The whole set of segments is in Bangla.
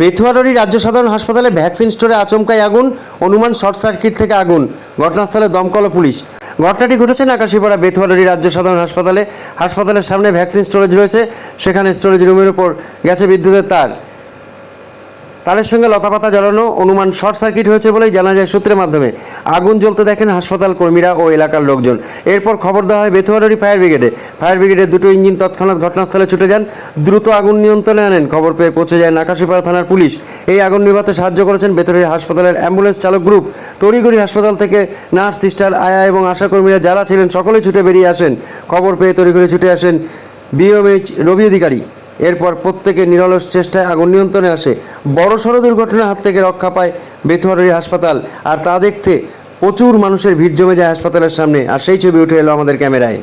বেথুয়ারি রাজ্য সাধারণ হাসপাতালে ভ্যাকসিন স্টোরে আচমকাই আগুন, অনুমান শর্ট সার্কিট থেকে আগুন, ঘটনাস্থলে দমকল পুলিশ। ঘটনাটি ঘটেছে নাকাশিপাড়া বেথুয়ারি রাজ্য সাধারণ হাসপাতালে। হাসপাতালের সামনে ভ্যাকসিন স্টোরেজ রয়েছে, সেখানে স্টোরেজ রুমের উপর গেছে বিদ্যুতের তার। তারের সঙ্গে লতাপাতা জ্বালানো অনুমান শর্ট সার্কিট হয়েছে বলেই জানা যায় সূত্রের মাধ্যমে। আগুন জ্বলতে দেখেন হাসপাতাল কর্মীরা ও এলাকার লোকজন। এরপর খবর দেওয়া হয় বেথুয়ারি ফায়ার ব্রিগেডে। ফায়ার ব্রিগেডের দুটো ইঞ্জিন তৎক্ষণাৎ ঘটনাস্থলে ছুটে যান। দ্রুত আগুন নিয়ন্ত্রণে আনেন। খবর পেয়ে পৌঁছে যায় নাকাশিপাড়া থানার পুলিশ। এই আগুন নিভাতে সাহায্য করেছেন বেথুয়ারি হাসপাতালের অ্যাম্বুলেন্স চালক গ্রুপ। তড়িঘড়ি হাসপাতাল থেকে নার্স সিস্টার আয়া এবং আশাকর্মীরা যারা ছিলেন সকলেই ছুটে বেরিয়ে আসেন। খবর পেয়ে তড়িঘড়ি ছুটে আসেন বিএমএইচ রবি অধিকারী। এরপর প্রত্যেকে নিরলস চেষ্টায় আগুন নিয়ন্ত্রণে আসে। বড় সড় দুর্ঘটনার হাত থেকে রক্ষা পায় বেথুয়ারি হাসপাতাল। আর তা দেখতে প্রচুর মানুষের ভিড় জমে যায় হাসপাতালের সামনে। আর সেই ছবি উঠে এলো আমাদের ক্যামেরায়।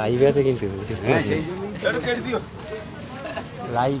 লাইভে আছে কিন্তু লাইভ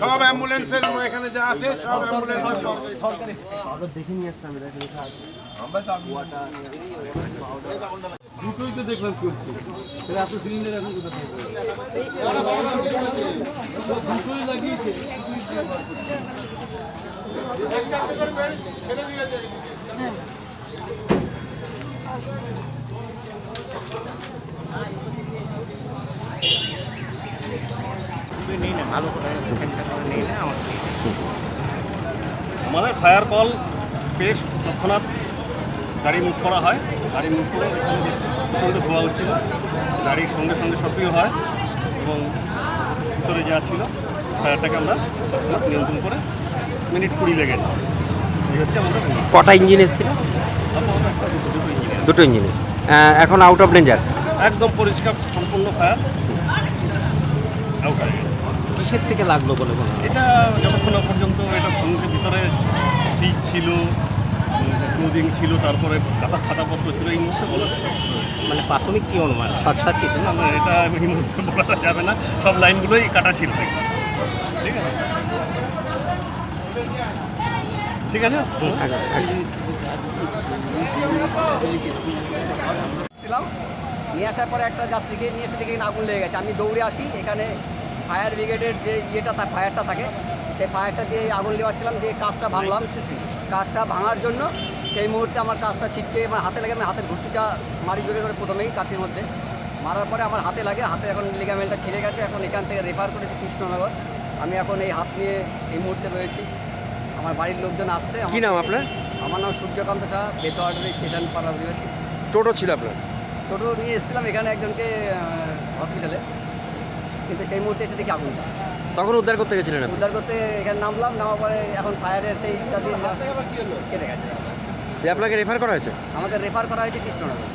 সব অ্যাম্বুলেন্সের এখানে যা আছে সব অ্যাম্বুলেন্সের সব। দুটোই তো দেখলাম চলছে তাহলে এত সিলিন্ডার এখন কোথা থেকে দুটোই লাগিয়েছে আমাদের ফায়ার কল বেশ তৎক্ষণাৎ গাড়ি মুভ করা হয়। গাড়ি মুভ করে প্রচণ্ড ধোয়া হচ্ছিল। গাড়ির সঙ্গে সঙ্গে সক্রিয় হয় এবং ভিতরে যা ছিল ফায়ারটাকে আমরা তৎক্ষণাৎ নিয়ন্ত্রণ করে মিনিট কুড়ি লেগেছে। এই হচ্ছে আমাদের কটা ইঞ্জিন এসেছিল? দুটো দুটো ইঞ্জিনে এখন আউট অফ ডেঞ্জার একদম পরিষ্কার সম্পূর্ণ ফায়ার আউট কিসের থেকে লাগল বলে মনে এটা যতক্ষণ পর্যন্ত এটা ভূমির ভিতরে ফ্রিজ ছিল ক্লোদিং ছিল তারপরে খাতা খাতাপত্র ছিল এই মুহূর্তে বলা মানে প্রাথমিক কি অনুমান? Short circuit? না না এটা এই মুহূর্তে বলা যাবে না। সব লাইনগুলোই কাটা ছিল। ঠিক আছে? ঠিক আছে? হুম। ছিলাম। নিয়ে আসার পরে একটা যাত্রীকে নিয়ে এসে দেখে আগুন লেগে গেছে। আমি দৌড়ে আসি এখানে ফায়ার ব্রিগেডের যে ইয়েটা তার ফায়ারটা থাকে সেই ফায়ারটা দিয়ে আগুন লেওয়াচ্ছিলাম দিয়ে কাজটা ভাঙলাম। কাজটা ভাঙার জন্য সেই মুহূর্তে আমার কাজটা ছিটকে আমার হাতে লাগে আমি হাতের ঘুষিটা মারি জোরে করে প্রথমেই কাছের মধ্যে। মারার পরে আমার হাতে লাগে হাতে এখন লিগামেন্টটা ছিঁড়ে গেছে। এখন এখান থেকে রেফার করেছি কৃষ্ণনগর। আমি এখন এই হাত নিয়ে এই মুহূর্তে রয়েছি। আমার বাড়ির লোকজন আসছে কি নাম আপনার? আমার নাম সূর্যকান্ত শাহ বেতোয়াডি স্টেশন পাড়া অধিবাসী। টোটো ছিল আপনার? টোটো নিয়ে এসেছিলাম এখানে একজনকে হসপিটালে কিন্তু সেই মুহূর্তে এসে দেখি আগুনটা তখন উদ্ধার করতে গেছিলেন উদ্ধার করতে এখানে নামলাম নামার পরে এখন ফায়ারের সেই ইত্যাদি কেটে গেছে। দিয়ে আপনাকে রেফার করা হয়েছে? আমাকে রেফার করা হয়েছে কৃষ্ণনগর।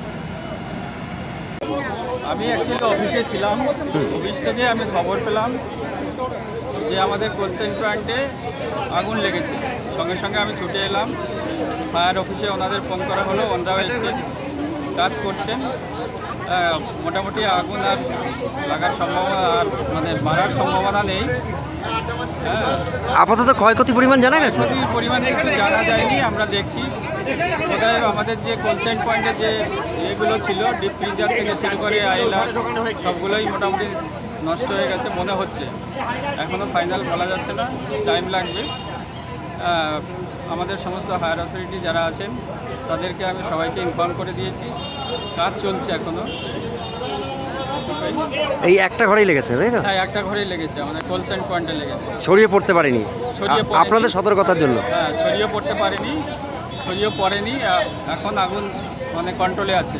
আমি অ্যাকচুয়ালি অফিসে ছিলাম। অফিস থেকে আমি খবর পেলাম যে আমাদের প্ল্যান্টে আগুন লেগেছে। সঙ্গে সঙ্গে আমি ছুটে এলাম। ফায়ার অফিসে ওনাদের ফোন করা হলো ওনারাও এসছে কাজ করছেন। মোটামুটি আগুন আর লাগার সম্ভাবনা আর মানে মারার সম্ভাবনা নেই। হ্যাঁ আপাতত ক্ষয়ক্ষতি পরিমাণ জানা গেছে? পরিমাণ কিছু জানা যায়নি আমরা দেখছি। বোধহয় আমাদের যে কনসেন্ট পয়েন্টে যে ইয়েগুলো ছিল ডিপ ফ্রিজার থেকে শুরু করে আইলার সবগুলোই মোটামুটি নষ্ট হয়ে গেছে মনে হচ্ছে। এখনও ফাইনাল বলা যাচ্ছে না টাইম লাগবে। আমাদের সমস্ত হায়ার অথরিটি যারা আছেন তাদেরকে আমি সবাইকে ইনফর্ম করে দিয়েছি। কাজ চলছে এখনও এই একটা ঘরেই লেগেছে তাই তো? হ্যাঁ একটা ঘরেই লেগেছে আমাদের কোলসেন্ট পয়েন্টে লেগেছে। ছড়িয়ে পড়তে পারেনি। ছড়িয়ে পড়েনি। আপনাদের সতর্কতার জন্য? হ্যাঁ ছড়িয়ে পড়তে পারেনি ছড়িয়ে পড়েনি আ- এখন আগুন মানে কন্ট্রোলে আছে।